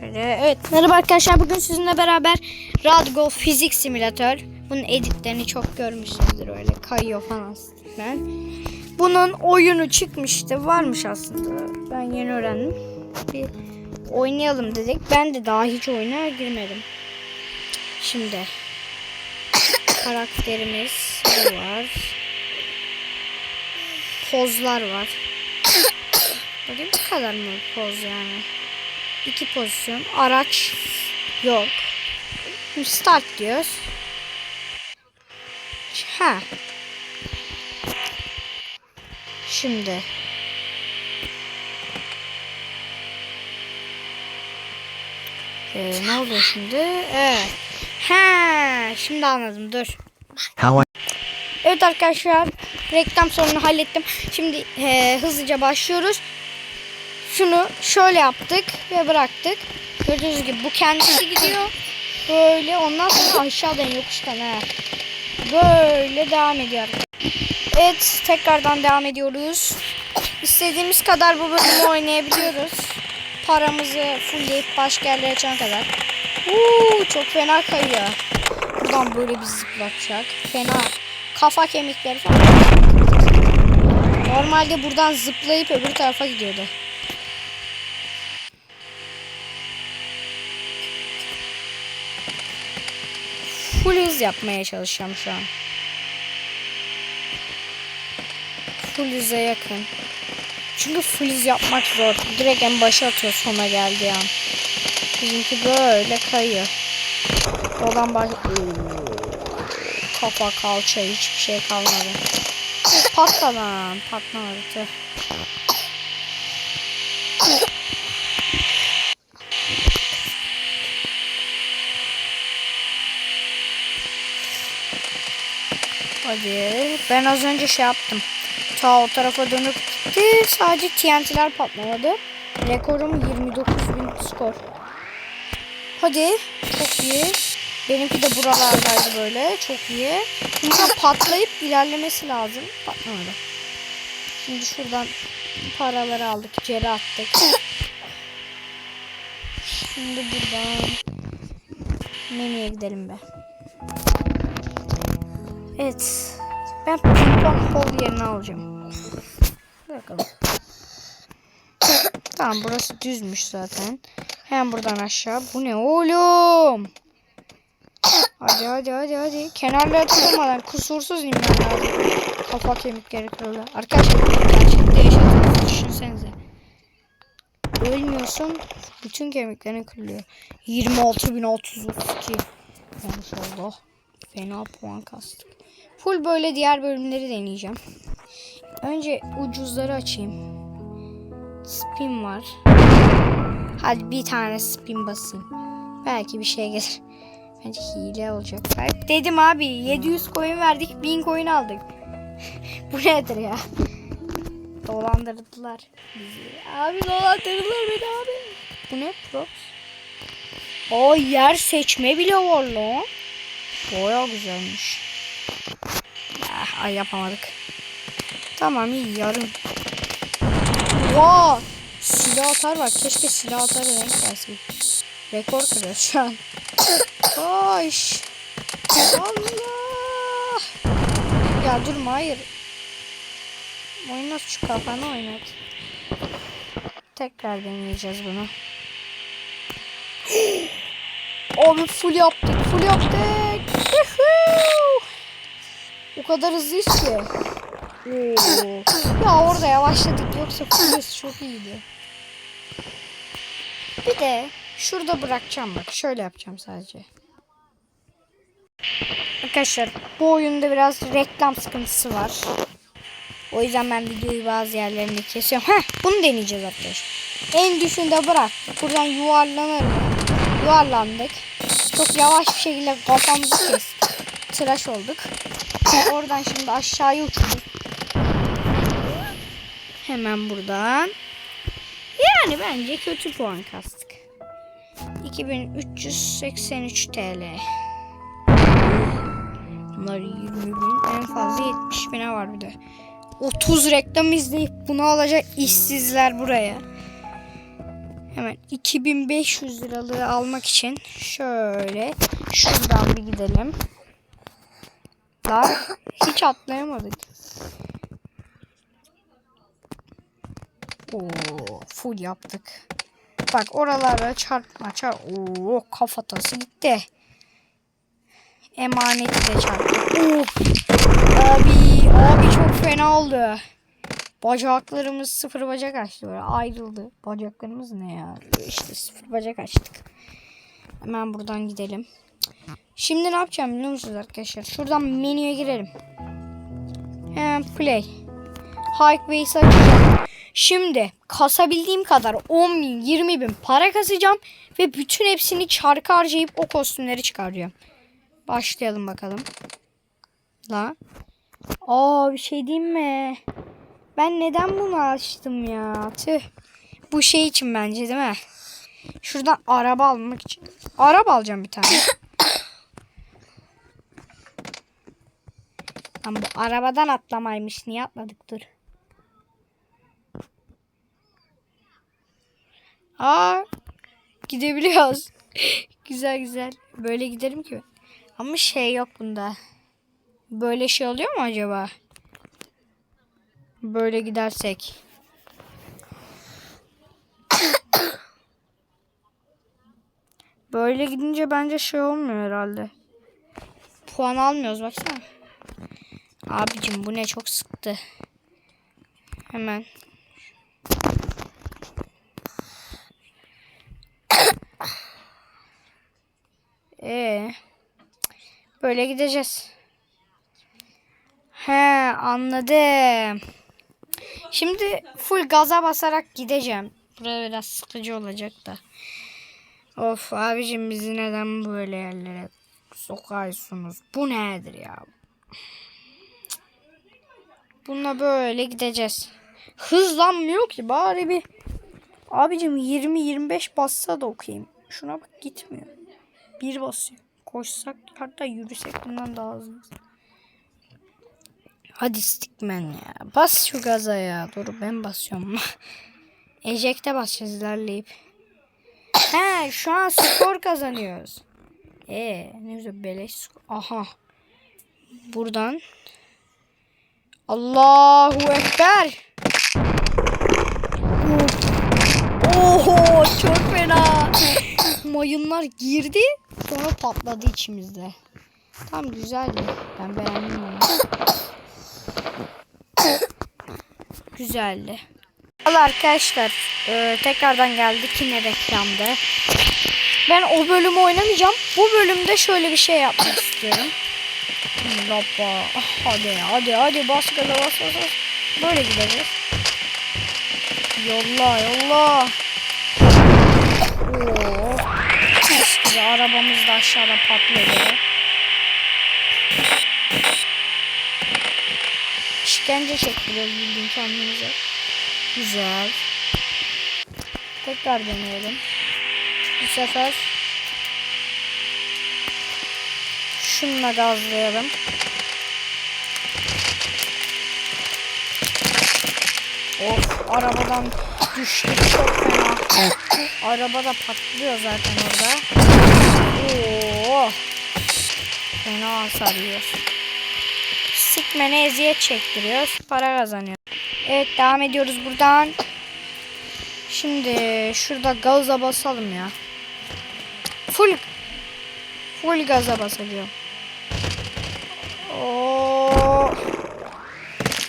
Şöyle, evet merhaba arkadaşlar bugün sizinle beraber Radgo Fizik Simülatör. Bunun editlerini çok görmüşsünüzdür öyle kayıyor falan ben. Bunun oyunu çıkmıştı varmış aslında ben yeni öğrendim. Bir oynayalım dedik ben de daha hiç oyuna girmedim. Şimdi karakterimiz var. Pozlar var. Bakayım bu kadar mı poz yani? İki pozisyon. Araç yok. Start diyoruz. Ha. Şimdi. Ee, ne oluyor şimdi? Evet. Ha, şimdi anladım. Dur. Evet arkadaşlar reklam sorunu hallettim. Şimdi eee, hızlıca başlıyoruz. Şunu şöyle yaptık ve bıraktık. Gördüğünüz gibi bu kendisi gidiyor. Böyle ondan sonra aşağıdan yokuştan ha. Böyle devam ediyor. Evet tekrardan devam ediyoruz. İstediğimiz kadar bu bölümü oynayabiliyoruz. Paramızı fullleyip başka yerlere açana kadar. Uuu çok fena kayıyor. Buradan böyle bir zıplatacak. Fena. Kafa kemikleri falan. Normalde buradan zıplayıp öbür tarafa gidiyordu. Full hız yapmaya çalışacağım şu an. Full hıza yakın. Çünkü full hız yapmak zor. Direkt en başa atıyor sona geldiği an. Bizimki böyle kayıyor. Oradan baş... Kafa kalça hiçbir şey kalmadı. Patla lan. Patlamadı. Hadi. Ben az önce şey yaptım. Ta o tarafa dönüp gitti. Sadece TNT'ler patlamadı. Rekorum 29.000 skor. Hadi. Çok iyi. Benimki de buralardaydı böyle. Çok iyi. Şimdi patlayıp ilerlemesi lazım. Patlamadı. Şimdi şuradan paraları aldık. içeri attık. Şimdi buradan menüye gidelim be. Evet. Ben ping pong ball yerine alacağım. Bakalım. tamam burası düzmüş zaten. Hem buradan aşağı. Bu ne oğlum? Hadi hadi hadi hadi. Kenarlara takılmadan kusursuz inmem lazım. Kafa kemikleri kırıldı. Arkadaşlar gerçekte yaşadığınızı düşünsenize. Ölmüyorsun. Bütün kemiklerin kırılıyor. 26.632. Maşallah. Fena puan kastık. Full böyle diğer bölümleri deneyeceğim. Önce ucuzları açayım. Spin var. Hadi bir tane spin basayım. Belki bir şey gelir. Bence hile olacak. Dedim abi 700 coin verdik 1000 coin aldık. Bu nedir ya? Dolandırdılar bizi. Abi dolandırdılar beni abi. Bu ne props? O yer seçme bile var lan. Baya güzelmiş. Ay yapamadık. Tamam iyi yarım. Wow. Silah atar var. Keşke silah atarı renk gelsin. Rekor kırıyor şu an. Koş. Allah. Ya durma hayır. Oynat şu kafanı oynat. Tekrar deneyeceğiz bunu. Abi full yaptık full yaptık. O kadar hızlıyız ki. Ya orada yavaşladık yoksa hız çok iyiydi. Bir de şurada bırakacağım bak. Şöyle yapacağım sadece. Arkadaşlar bu oyunda biraz reklam sıkıntısı var. O yüzden ben videoyu bazı yerlerinde kesiyorum. Heh, bunu deneyeceğiz arkadaşlar. En düşünde bırak. Buradan yuvarlanır mı? Yuvarlandık. Çok yavaş bir şekilde kafamızı kestik. Tıraş olduk. Oradan şimdi aşağıya uçuyoruz. Hemen buradan. Yani bence kötü puan kastık. 2383 TL. Bunlar 20 bin. En fazla 70 bine var bir de. 30 reklam izleyip bunu alacak işsizler buraya. Hemen 2500 liralığı almak için şöyle şuradan bir gidelim. Daha hiç atlayamadık. Oo, full yaptık. Bak oralara çarpma çarp. Oo kafatası gitti. Emaneti de çarptı. Of. Abi, abi çok fena oldu. Bacaklarımız sıfır bacak açtı böyle ayrıldı. Bacaklarımız ne ya? İşte sıfır bacak açtık. Hemen buradan gidelim. Şimdi ne yapacağım biliyor musunuz arkadaşlar? Şuradan menüye girelim. Hemen play. Hike Ways'i açacağım. Şimdi kasabildiğim kadar 10 bin, 20 bin para kasacağım. Ve bütün hepsini çarkı harcayıp o kostümleri çıkaracağım. Başlayalım bakalım. La. Aa bir şey diyeyim mi? Ben neden bunu açtım ya? Tüh. Bu şey için bence değil mi? Şuradan araba almak için. Araba alacağım bir tane. Lan bu arabadan atlamaymış. Niye atladık? Dur. Aa, gidebiliyoruz. güzel güzel. Böyle giderim ki. Ama şey yok bunda. Böyle şey oluyor mu acaba? Böyle gidersek. Böyle gidince bence şey olmuyor herhalde. Puan almıyoruz baksana. Abicim bu ne çok sıktı. Hemen. Ee, böyle gideceğiz. He anladım. Şimdi full gaza basarak gideceğim. Burada biraz sıkıcı olacak da. Of abicim bizi neden böyle yerlere sokarsınız? Bu nedir ya? Bununla böyle gideceğiz. Hızlanmıyor ki bari bir. Abicim 20-25 bassa da okuyayım. Şuna bak gitmiyor. Bir basıyor. Koşsak hatta yürüsek bundan daha hızlı. Hadi stickman ya. Bas şu gaza ya. Dur ben basıyorum. Eject'e basacağız ilerleyip. He şu an skor kazanıyoruz. Ee ne güzel beleş. Aha. Buradan. Allahu Ekber. Oho çok fena. Mayınlar girdi sonra patladı içimizde. Tam güzeldi. Ben beğendim onu. Güzeldi. Valla arkadaşlar e, tekrardan geldik yine reklamda. Ben o bölümü oynamayacağım. Bu bölümde şöyle bir şey yapmak istiyorum. Hoppa. Hadi hadi hadi bas gaza bas bas bas. Böyle gideceğiz. Yolla yolla. Oo. Biz arabamız da aşağıda patlıyor. İşkence çektiriyoruz bildiğin kendimize. Güzel. Tekrar deneyelim. Bu sefer şununla gazlayalım. Of arabadan düştük çok fena. Araba da patlıyor zaten orada. Oo. Fena hasar yiyoruz. Sikmene eziyet çektiriyoruz. Para kazanıyor. Evet devam ediyoruz buradan. Şimdi şurada gaza basalım ya. Full full gaza basacağım.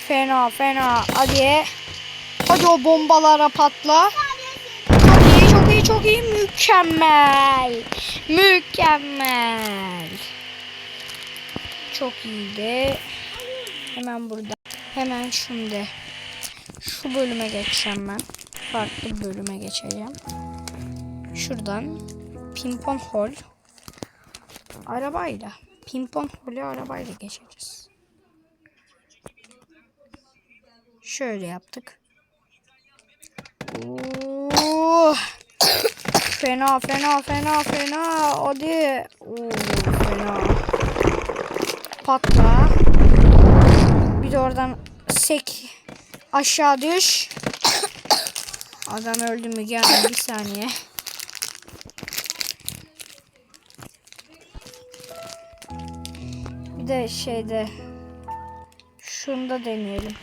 Fena fena. Hadi. Hadi o bombalara patla. Hadi çok iyi çok iyi mükemmel. Mükemmel. Çok iyiydi. Hemen burada. Hemen şimdi. Şu bölüme geçeceğim ben. Farklı bölüme geçeceğim. Şuradan pimpon hol. Arabayla. Pimpon holü arabayla geçeceğiz. Şöyle yaptık. Oo. Fena fena fena fena. Hadi. Oo, fena. Patla. Bir de oradan sek. Aşağı düş. Adam öldü mü geldi bir saniye. Bir de şeyde şunda deneyelim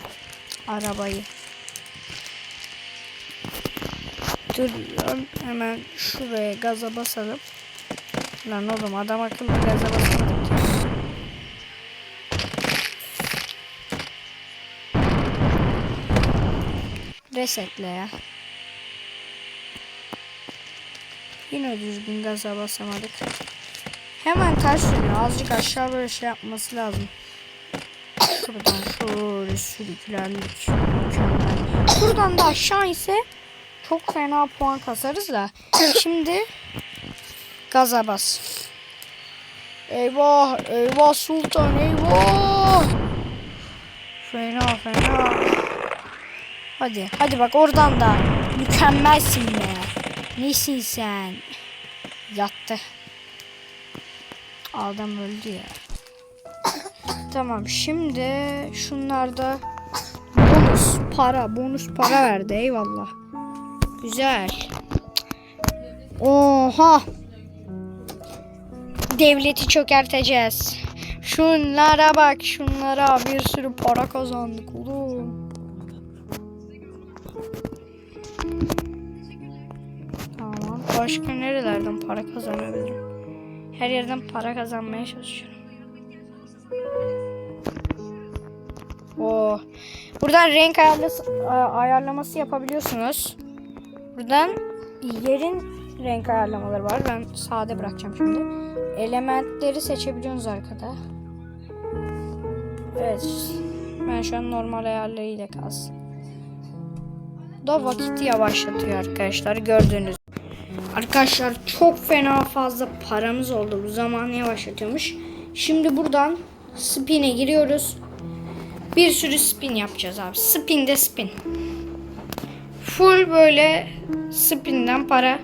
arabayı. Dur lan hemen şuraya gaza basalım. Lan oğlum adam akıllı gaza basamadık. ki. Resetle ya. Yine düzgün gaza basamadık. Hemen ters sürüyor. Azıcık aşağı böyle şey yapması lazım. Şuradan şöyle sürüklendik. Buradan da aşağı ise çok fena puan kasarız da. Şimdi gaza bas. Eyvah, eyvah sultan, eyvah. Fena fena. Hadi, hadi bak oradan da mükemmelsin be. Nesin sen? Yattı. Adam öldü ya. Tamam şimdi şunlarda bonus para bonus para verdi eyvallah. Güzel. Oha. Devleti çökerteceğiz. Şunlara bak şunlara bir sürü para kazandık oğlum. Tamam. Başka nerelerden para kazanabilirim? Her yerden para kazanmaya çalışıyorum. Oo. Buradan renk ayarlaması yapabiliyorsunuz. Buradan yerin renk ayarlamaları var. Ben sade bırakacağım şimdi. Elementleri seçebiliyorsunuz arkada. Evet. Ben şu an normal ayarlarıyla kalsın. Da vakiti yavaşlatıyor arkadaşlar gördüğünüz. Arkadaşlar çok fena fazla paramız oldu. Bu zamanı yavaşlatıyormuş. Şimdi buradan spin'e giriyoruz. Bir sürü spin yapacağız abi. Spin de spin. Full böyle spinden para.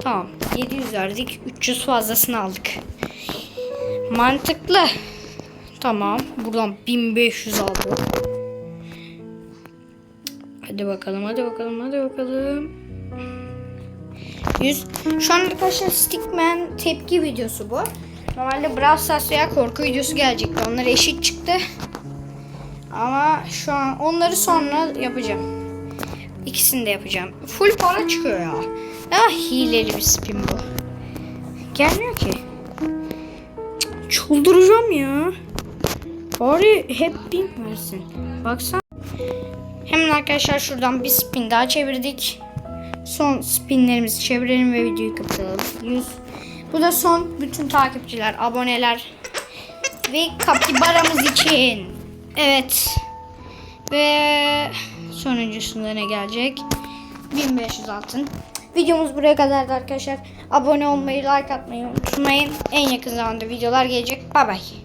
Tamam. 700 verdik. 300 fazlasını aldık. Mantıklı. Tamam. Buradan 1500 aldık. Hadi bakalım, hadi bakalım, hadi bakalım. 100. Şu an arkadaşlar Stickman tepki videosu bu. Normalde Brawl Stars veya korku videosu gelecekti. Onlar eşit çıktı. Ama şu an onları sonra yapacağım. İkisini de yapacağım. Full para çıkıyor ya. Ya hileli bir spin bu. Gelmiyor ki. Çıldıracağım ya. Bari hep bin versin. Baksana. Hemen arkadaşlar şuradan bir spin daha çevirdik. Son spinlerimizi çevirelim ve videoyu kapatalım. 100. Bu da son bütün takipçiler, aboneler ve kapibaramız için. Evet. Ve sonuncusunda ne gelecek? 1500 altın. Videomuz buraya kadardı arkadaşlar. Abone olmayı, like atmayı unutmayın. En yakın zamanda videolar gelecek. Bay bay.